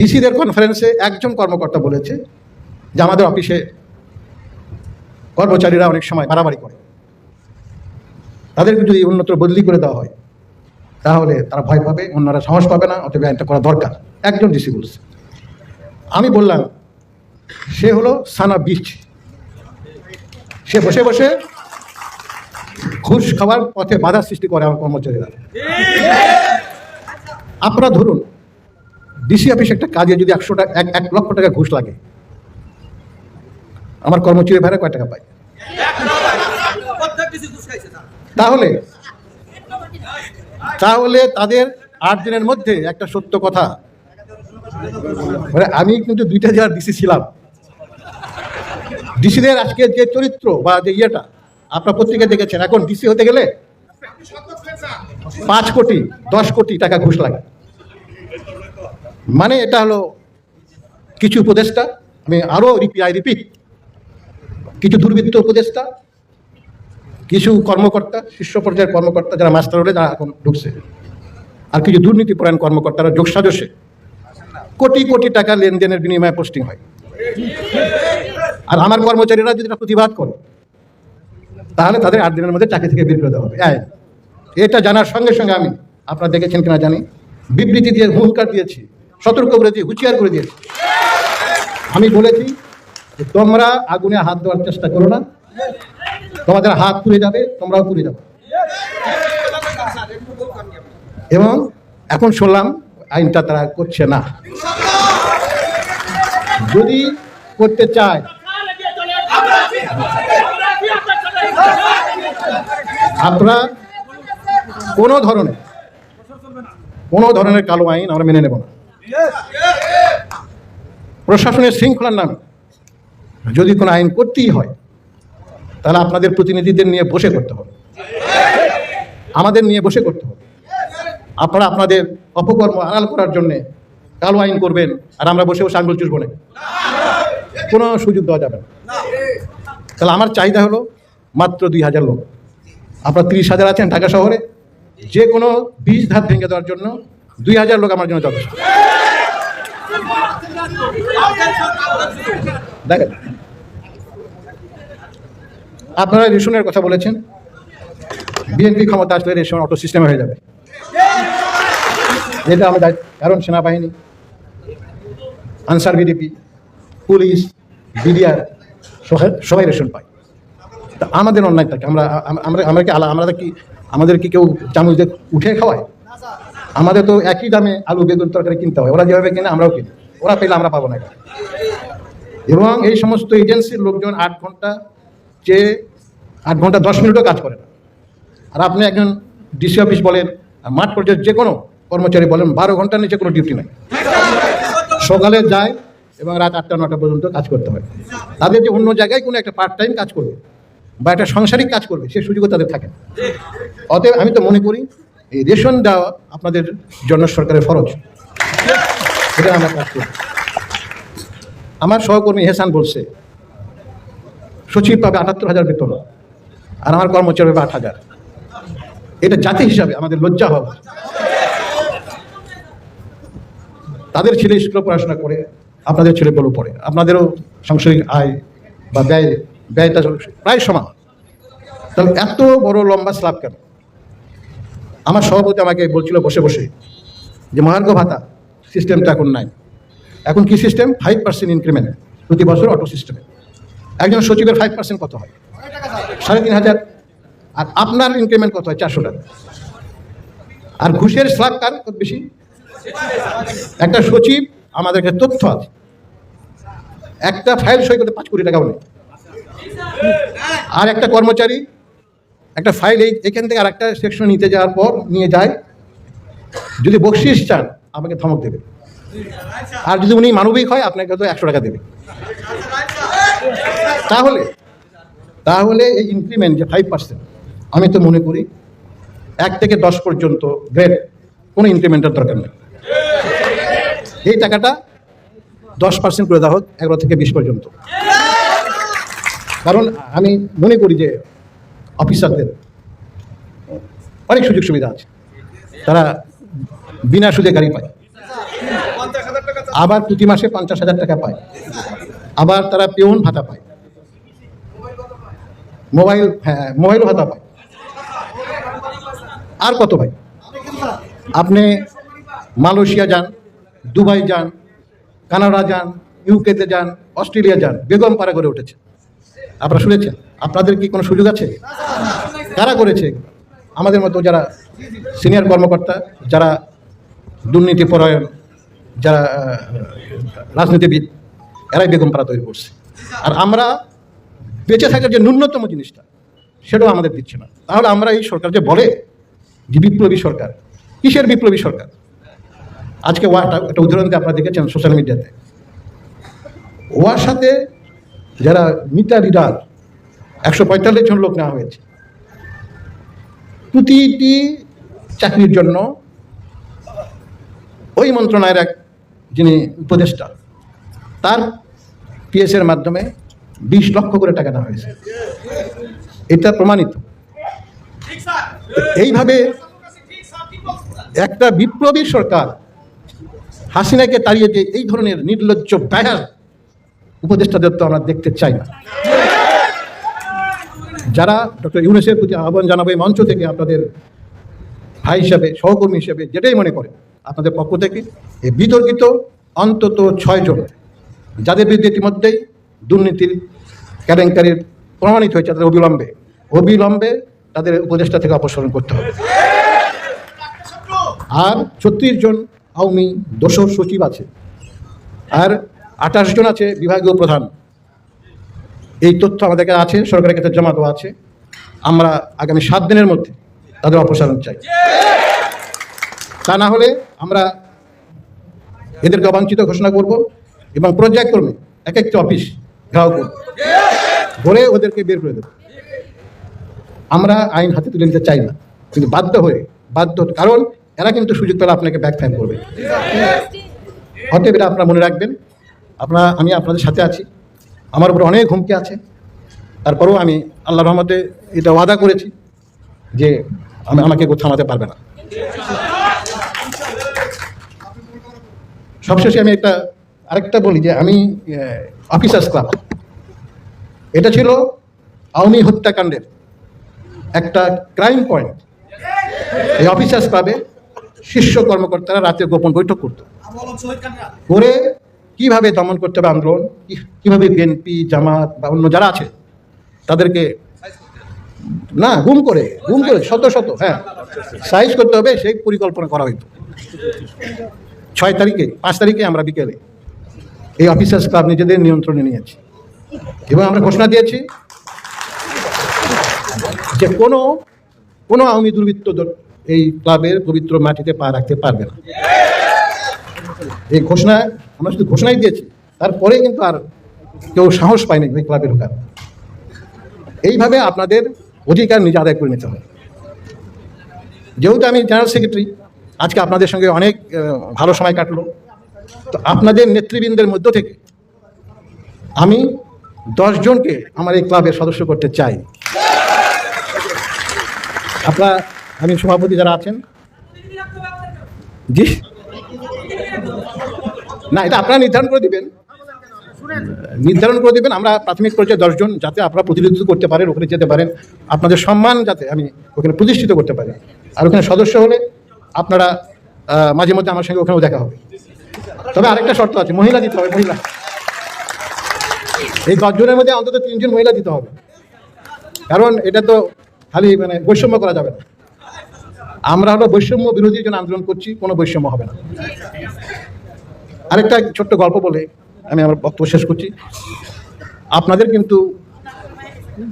ডিসিদের কনফারেন্সে একজন কর্মকর্তা বলেছে যে আমাদের অফিসে কর্মচারীরা অনেক সময় বাড়াবাড়ি করে। তাদেরকে যদি অন্যত্র বদলি করে দেওয়া হয় তাহলে তারা ভয় পাবে অন্যরা সাহস পাবে না অতএব আইনটা করা দরকার। একজন ডিসি বলছে। আমি বললাম সে হলো সানা বিচ। সে বসে বসে ঘুষ খাওয়ার পথে বাধা সৃষ্টি করে আমার কর্মচারীরা। আপনারা ধরুন ডিসি অফিস একটা কাজে যদি একশো টাকা, এক লক্ষ টাকা ঘুষ লাগে, আমার কর্মচারী ভাড়া কয় টাকা পায়? তাহলে তাহলে তাদের আট দিনের মধ্যে একটা সত্য কথা। মানে আমি কিন্তু দুইটা জেলার ডিসি ছিলাম। ডিসিদের আজকে যে চরিত্র বা যে ইয়েটা, আপনার পত্রিকায় দেখেছেন। এখন ডিসি হতে গেলে পাঁচ কোটি, দশ কোটি টাকা ঘুষ লাগে। মানে এটা হলো কিছু উপদেষ্টা, আমি আরও আই রিপিট কিছু দুর্বৃত্ত উপদেষ্টা, কিছু কর্মকর্তা, শীর্ষ পর্যায়ের কর্মকর্তা যারা মাস্টার হলে যারা এখন ঢুকছে, আর কিছু দুর্নীতিপরায়ণ কর্মকর্তারা যোগসাজসে। কোটি কোটি টাকা লেনদেনের বিনিময়ে পোস্টিং হয়। আর আমার কর্মচারীরা যদি প্রতিবাদ করে, তাহলে তাদের আট দিনের মধ্যে চাকরি থেকে বের করে দেওয়া হবে। আইন। এটা জানার সঙ্গে সঙ্গে আমি, আপনারা দেখেছেন কিনা জানি, বিবৃতি দিয়ে হুঙ্কার দিয়েছি। সতর্ক করে দিয়ে হুঁশিয়ার করে দিয়েছি। আমি বলেছি যে তোমরা আগুনে হাত দেওয়ার চেষ্টা করো না। তোমাদের হাত পুড়ে যাবে, তোমরাও পুড়ে যাবে। এবং এখন শুনলাম আইনটা তারা করছে না। যদি করতে চায়, আমরা কোনো ধরনের কোনো ধরনের কালো আইন আমরা মেনে নেব না। প্রশাসনের শৃঙ্খলার নামে যদি কোনো আইন করতেই হয়, তাহলে আপনাদের প্রতিনিধিদের নিয়ে বসে করতে হবে। আমাদের নিয়ে বসে করতে হবে। আপনারা আপনাদের অপকর্ম আড়াল করার জন্যে কালো আইন করবেন আর আমরা বসে বসে আঙুল চুষবো না। কোনো সুযোগ দেওয়া যাবে না। তাহলে আমার চাহিদা হলো মাত্র দুই হাজার লোক। আপনার তিরিশ হাজার আছেন ঢাকা শহরে। যে কোনো বীজ ধাপ ভেঙে দেওয়ার জন্য দুই হাজার লোক আমার জন্য যথেষ্ট। দেখেন, আপনারা রেশনের কথা বলেছেন, বিএনপি ক্ষমতা আসলে রেশন অটো সিস্টেমে হয়ে যাবে। এটা আমরা কারণ সেনাবাহিনী, আনসার বিডিপি, পুলিশ, বিডিআর, সবাই রেশন পায়। তা আমাদের অন্যায় কি? আমরা আম- আমরা আমরা কি আলা- আমরা কি আমাদের কি কেউ চামচ দিয়ে উঠে খাওয়ায়? আমাদের তো একই দামে আলু, বেগুন তরকারি কিনতে হয়। ওরা যেভাবে কিনে, আমরাও কিনি। ওরা পেলে আমরা পাবো না এবং এই সমস্ত এজেন্সির লোকজন আট ঘণ্টা যে আট ঘণ্টা দশ মিনিটও কাজ করে না। আর আপনি একজন ডিসি অফিস বলেন মাঠ পর্যায়ে যে কোনো কর্মচারী বলেন, বারো ঘণ্টার নিচে কোনো ডিউটি নাই। সকালে যায় এবং রাত আটটা, নটা পর্যন্ত কাজ করতে হয়। তাদের যে অন্য জায়গায় কোনো একটা পার্ট টাইম কাজ করবে বা একটা সাংসারিক কাজ করবে, সে সুযোগও তাদের থাকে। অতএব আমি তো মনে করি এই রেশন দেওয়া আপনাদের জন্য সরকারের ফরজ। এটা আমরা কাজ আমার সহকর্মী হেসান বলছে, সচিব পাবে আটাত্তর হাজার বেতন, আর আমার কর্মচারী পাবে আট হাজার। এটা জাতি হিসাবে আমাদের লজ্জা উচিত। তাদের ছেলে স্কুলে পড়াশোনা করে, আপনাদের ছেলেগুলো পড়ে। আপনাদেরও সাংসারিক আয় বা ব্যয়, ব্যয়টা প্রায় সমান। তাহলে এত বড় লম্বা স্ল্যাব কেন? আমার সভাপতি আমাকে বলছিল, বসে বসে। যে মহার্ঘ ভাতা, সিস্টেমটা এখন নাই। এখন কি সিস্টেম? ফাইভ পার্সেন্ট ইনক্রিমেন্ট প্রতি বছর অটো সিস্টেমে একজন সচিবের ফাইভ পার্সেন্ট কত হয়? সাড়ে তিন হাজার। আর আপনার ইনক্রিমেন্ট কত হয়? চারশো টাকা। আর ঘুষের স্ল্যাব কার কত বেশি? একটা সচিব, আমাদের কাছে তথ্য আছে। একটা ফাইল সই করতে পাঁচ কোটি টাকাও নেই আর একটা কর্মচারী একটা ফাইল এই, এখান থেকে আর একটা সেকশন নিতে যাওয়ার পর নিয়ে যায় যদি বকশিস চান, আমাকে ধমক দেবে। আর যদি উনি মানবিক হয়, আপনাকে হয়তো একশো টাকা দেবে। তাহলে তাহলে এই ইনক্রিমেন্ট যে ফাইভ পার্সেন্ট আমি তো মনে করি এক থেকে দশ পর্যন্ত গ্রেড কোনো ইনক্রিমেন্টের দরকার নেই। এই টাকাটা দশ পার্সেন্ট করে দেওয়া হোক, এগারো থেকে বিশ পর্যন্ত। কারণ আমি মনে করি যে অফিসারদের। অনেক সুযোগ সুবিধা আছে। তারা বিনা সুদে গাড়ি পায়। আবার প্রতি মাসে পঞ্চাশ হাজার টাকা পায়। আবার তারা পেউন ভাতা পায়। মোবাইল হ্যাঁ মোবাইল ভাতা পায়। আর কত ভাই? আপনি মালয়েশিয়া যান, দুবাই যান, কানাডা যান ইউকেতে যান, অস্ট্রেলিয়া যান, বেগম পাড়া করে উঠেছে আপনারা শুনেছেন? আপনাদের কি কোনো সুযোগ আছে? কারা করেছে? আমাদের মতো যারা সিনিয়র কর্মকর্তা, যারা দুর্নীতি পরায়ণ, যারা রাজনীতিবিদ, এরাই বেগম পাড়া তৈরি করছে। আর আমরা বেঁচে থাকার যে ন্যূনতম জিনিসটা, সেটাও আমাদের দিচ্ছে না। তাহলে আমরা এই সরকার যে বলে, যে বিপ্লবী সরকার, কিসের বিপ্লবী সরকার? আজকে ওয়াটা একটা উদাহরণ দিয়ে আপনারা দেখেছেন সোশ্যাল মিডিয়াতে। ওয়ার সাথে যারা মিতা লিডার একশো পঁয়তাল্লিশ জন লোক নেওয়া হয়েছে। প্রতিটি চাকরির জন্য ওই মন্ত্রণালয়ের এক যিনি উপদেষ্টা, তার পিএস এর মাধ্যমে বিশ লক্ষ করে টাকা নেওয়া হয়েছে। এটা প্রমাণিত। এইভাবে একটা বিপ্লবী সরকার হাসিনাকে তাড়িয়ে দিয়ে এই ধরনের নির্লজ্জ ব্যয় উপদেষ্টাদের তো আমরা দেখতে চাই না। যারা ডক্টর ইউনেসের প্রতি আহ্বান জানাব এই মঞ্চ থেকে আপনাদের ভাই হিসাবে, সহকর্মী হিসেবে, যেটাই মনে করেন, আপনাদের পক্ষ থেকে এই বিতর্কিত অন্তত ছয়জন যাদের বিরুদ্ধে ইতিমধ্যেই দুর্নীতির কেলেঙ্কারির প্রমাণিত হয়েছে, তাদের অবিলম্বে অবিলম্বে তাদের উপদেষ্টা থেকে অপসারণ করতে হবে। আর ছত্রিশ জন আওয়ামী দোসর সচিব আছে, আর আঠাশ জন আছে বিভাগীয় প্রধান। এই তথ্য আমাদের কাছে আছে, সরকারের কাছে জমা দেওয়া আছে। আমরা আগামী সাত দিনের মধ্যে তাদের অপসারণ চাই। তা না হলে আমরা এদেরকে অবাঞ্ছিত ঘোষণা করব এবং পর্যায়ক্রমে এক একটা অফিস ঘেরাও করব। ধরে ওদেরকে বের করে দেব। আমরা আইন হাতে তুলে নিতে চাই না। কিন্তু বাধ্য হয়ে, বাধ্য কারণ এরা কিন্তু সুযোগ পেলে আপনাকে ব্যাক ফাইন করবে। অতএব এটা আপনারা মনে রাখবেন। আপনারা আমি আপনাদের সাথে আছি। আমার উপরে অনেক হুমকি আছে। তারপরেও আমি আল্লাহ রহমতে এটা ওয়াদা করেছি যে আমি আমাকে কেউ থামাতে পারবে না। সবশেষে আমি একটা আরেকটা বলি যে আমি অফিসার্স ক্লাব এটা ছিল আওয়ামী হত্যাকাণ্ডের একটা ক্রাইম পয়েন্ট এই অফিসার্স ক্লাবে শীর্ষ কর্মকর্তারা রাতে গোপন বৈঠক করতো। করে কীভাবে দমন করতে হবে আন্দোলন? কীভাবে বিএনপি, জামাত বা অন্য যারা আছে, তাদেরকে না, গুম করে গুম করে, শত শত হ্যাঁ। সাইজ করতে হবে, সেই পরিকল্পনা করা হইতো। ছয় তারিখে, পাঁচ তারিখে আমরা বিকেলে এই অফিসার্স ক্লাব নিজেদের নিয়ন্ত্রণে নিয়েছি। এবং আমরা ঘোষণা দিয়েছি যে কোনো কোনো আওয়ামী দুর্বৃত্ত এই ক্লাবের পবিত্র মাটিতে পা রাখতে পারবে না। এই ঘোষণা আমরা শুধু ঘোষণাই দিয়েছি, তারপরে কিন্তু আর কেউ সাহস পায়নি ওই ক্লাবে ঢোকার। এইভাবে আপনাদের অধিকার নিজে আদায় করে নিতে হবে। যেহেতু আমি জেনারেল সেক্রেটারি, আজকে আপনাদের সঙ্গে অনেক ভালো সময় কাটলো। তো আপনাদের নেতৃবৃন্দের মধ্য থেকে আমি দশজনকে আমার এই ক্লাবের সদস্য করতে চাই। আপনার, আমি সভাপতি যারা আছেন, জি? না, এটা আপনারা নির্ধারণ করে দিবেন। নির্ধারণ করে দেবেন, আমরা প্রাথমিক পর্যায়ে দশজন যাতে আপনারা প্রতিনিধিত্ব করতে পারেন, ওখানে যেতে পারেন। আপনাদের সম্মান যাতে আমি ওখানে প্রতিষ্ঠিত করতে পারি। আর ওখানে সদস্য হলে আপনারা মাঝে মধ্যে আমার সঙ্গে ওখানেও দেখা হবে। তবে আরেকটা শর্ত আছে, মহিলা দিতে হবে, মহিলা। এই দশজনের মধ্যে অন্তত তিনজন মহিলা দিতে হবে। কারণ এটা তো খালি মানে বৈষম্য করা যাবে না। আমরা হলো বৈষম্য বিরোধীর জন্য আন্দোলন করছি, কোনো বৈষম্য হবে না। আরেকটা ছোট্ট গল্প বলে আমি আমার বক্তব্য শেষ করছি। আপনাদের কিন্তু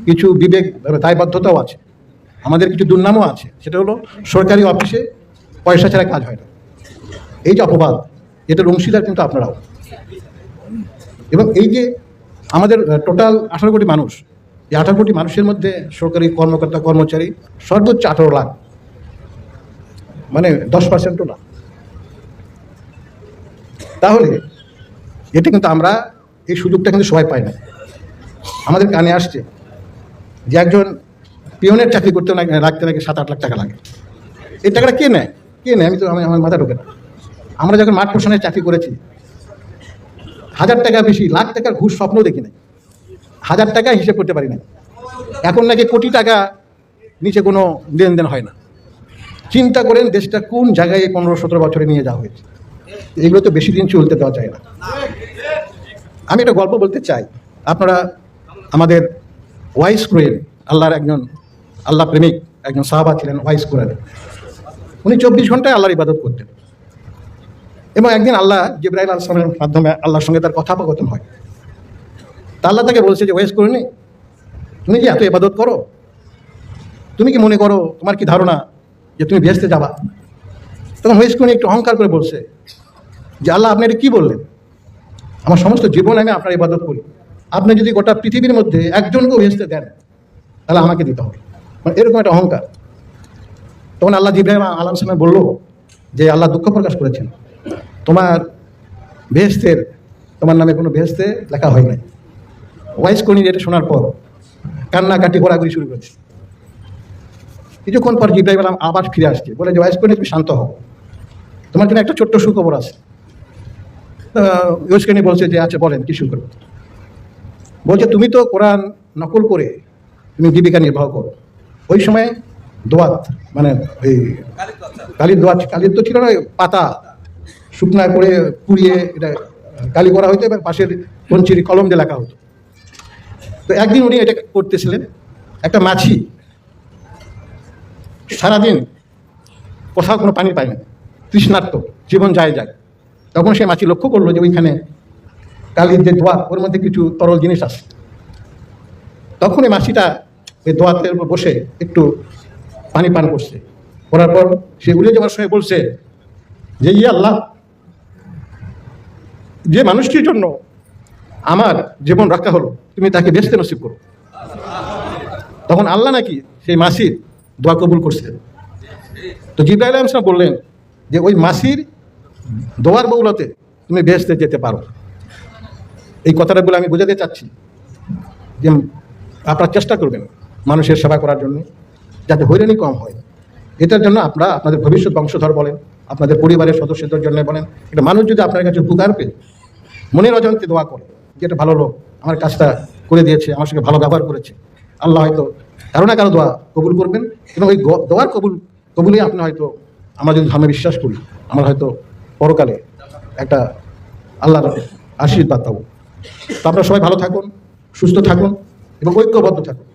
কিছু বিবেক, দায়বদ্ধতাও আছে। আমাদের কিছু দুর্নামও আছে। সেটা হলো সরকারি অফিসে পয়সা ছাড়া কাজ হয় না। এই যে অপবাদ এটার অংশীদার কিন্তু আপনারাও। এবং এই যে আমাদের টোটাল আঠারো কোটি মানুষ, এই আঠারো কোটি মানুষের মধ্যে সরকারি কর্মকর্তা, কর্মচারী সর্বোচ্চ আঠারো লাখ মানে দশ পার্সেন্টও না তাহলে এটা কিন্তু আমরা এই সুযোগটা কিন্তু সবাই পাই না। আমাদের কানে আসছে যে একজন পিয়নের চাকরি করতে রাখতে নাকি সাত আট লাখ টাকা লাগে। এই টাকাটা কে নেয়? কে নেয়? আমি তো, আমি, আমার মাথা ঢোকে না। আমরা যখন মাঠ পোষণের চাকরি করেছি, হাজার টাকা বেশি, লাখ টাকার ঘুষ স্বপ্ন দেখি নাই। হাজার টাকা হিসেব করতে পারি না এখন নাকি কোটি টাকা নিচে কোনো লেনদেন হয় না। চিন্তা করেন দেশটা কোন জায়গায় পনেরো সতেরো বছরে নিয়ে যাওয়া হয়েছে। এগুলো তো বেশি দিন চলতে দেওয়া যায় না। আমি একটা গল্প বলতে চাই। আপনারা আমাদের ওয়াইস ক্রোয়েন আল্লাহর একজন, আল্লাহ প্রেমিক, একজন সাহাবা ছিলেন ওয়াইস কোরআন উনি চব্বিশ ঘন্টায় আল্লাহর ইবাদত করতেন। এবং একদিন আল্লাহ জিব্রাহিম আসলামের মাধ্যমে আল্লাহর সঙ্গে তার কথাপকথন হয়। তা আল্লাহ তাকে বলছে যে, ওয়াইস করে তুমি যে এত ইবাদত করো? তুমি কি মনে করো, তোমার কি ধারণা যে তুমি ভেস্তে যাবা? তখন ওয়েস করে একটু অহংকার করে বলছে যে আল্লাহ আপনি এটা কী বললেন? আমার সমস্ত জীবন আমি আপনার ইবাদত করি। আপনি যদি গোটা পৃথিবীর মধ্যে একজনকেও ভেস্তে দেন, তাহলে আমাকে দিতে হবে। মানে এরকম একটা অহংকার। তখন আল্লাহ জিব্রাহিম আলাম সালাম বলল যে, আল্লাহ দুঃখ প্রকাশ করেছেন। তোমার বেহেস্তের তোমার নামে কোনো বেহেস্তে লেখা হয় নাই। ওয়াইস কর্নি এটা শোনার পর কান্নাকাটি, ঘোরাঘুরি শুরু করেছে। কিছুক্ষণ পর জিব্রাহিম আলাম আবার ফিরে আসছে। বলে যে, ওয়াইস কর্নি তুমি শান্ত হও। তোমার জন্য একটা ছোট্ট সুখবর আছে। ইউসকানি বলছে যে আচ্ছা বলেন, কি সুখবর বলছে, তুমি তো কোরআন নকল করে তুমি জীবিকা নির্বাহ করো। ওই সময় দোয়াত মানে ওই কালির দোয়াত, কালির তো ছিল না পাতা শুকনা করে পুড়িয়ে এটা কালি করা হতো এবং পাশের কঞ্চির কলম দিয়ে লেখা হতো। তো একদিন উনি এটা করতেছিলেন, একটা মাছি সারাদিন কোথাও কোনো পানি পায় না, তৃষ্ণার্ত, জীবন যায় যায়। তখন সে মাছি লক্ষ্য করল যে ওইখানে কালির যে দোয়াত, ওর মধ্যে কিছু তরল জিনিস আছে। তখন এই মাছিটা ওই উপর বসে একটু পানি পান করছে। করার পর সে উড়ে যাওয়ার সময় বলছে, যে ইয়ে আল্লাহ, যে মানুষটির জন্য আমার জীবন রক্ষা হলো, তুমি তাকে বেসতে নসিব করো। তখন আল্লাহ নাকি সেই মাসির দোয়া কবুল করছে তো জিব্রাহিম আলাইহিস সালাম বললেন যে, ওই মাসির দোয়ার বৌলতে তুমি বেহেস্তে যেতে পারো। এই কথাটা বলে আমি বোঝাতে চাচ্ছি যে আপনারা চেষ্টা করবেন মানুষের সেবা করার জন্য, যাতে হয়রানি কম হয়। এটার জন্য আপনারা আপনাদের ভবিষ্যৎ বংশধর বলেন, আপনাদের পরিবারের সদস্যদের জন্য বলেন, একটা মানুষ যদি আপনার কাছে উপকার পেয়ে মনের অজান্তে দোয়া করে যে এটা ভালো লোক আমার কাজটা করে দিয়েছে, আমার সঙ্গে ভালো ব্যবহার করেছে, আল্লাহ হয়তো কারও না কারও দোয়া কবুল করবেন এবং ওই দোয়ার কবুল, কবুলে আপনি হয়তো আমরা যদি ধর্মে বিশ্বাস করি, আমরা হয়তো পরকালে একটা আল্লাহর আশীর্বাদ পাবো। তো আপনারা সবাই ভালো থাকুন, সুস্থ থাকুন এবং ঐক্যবদ্ধ থাকুন।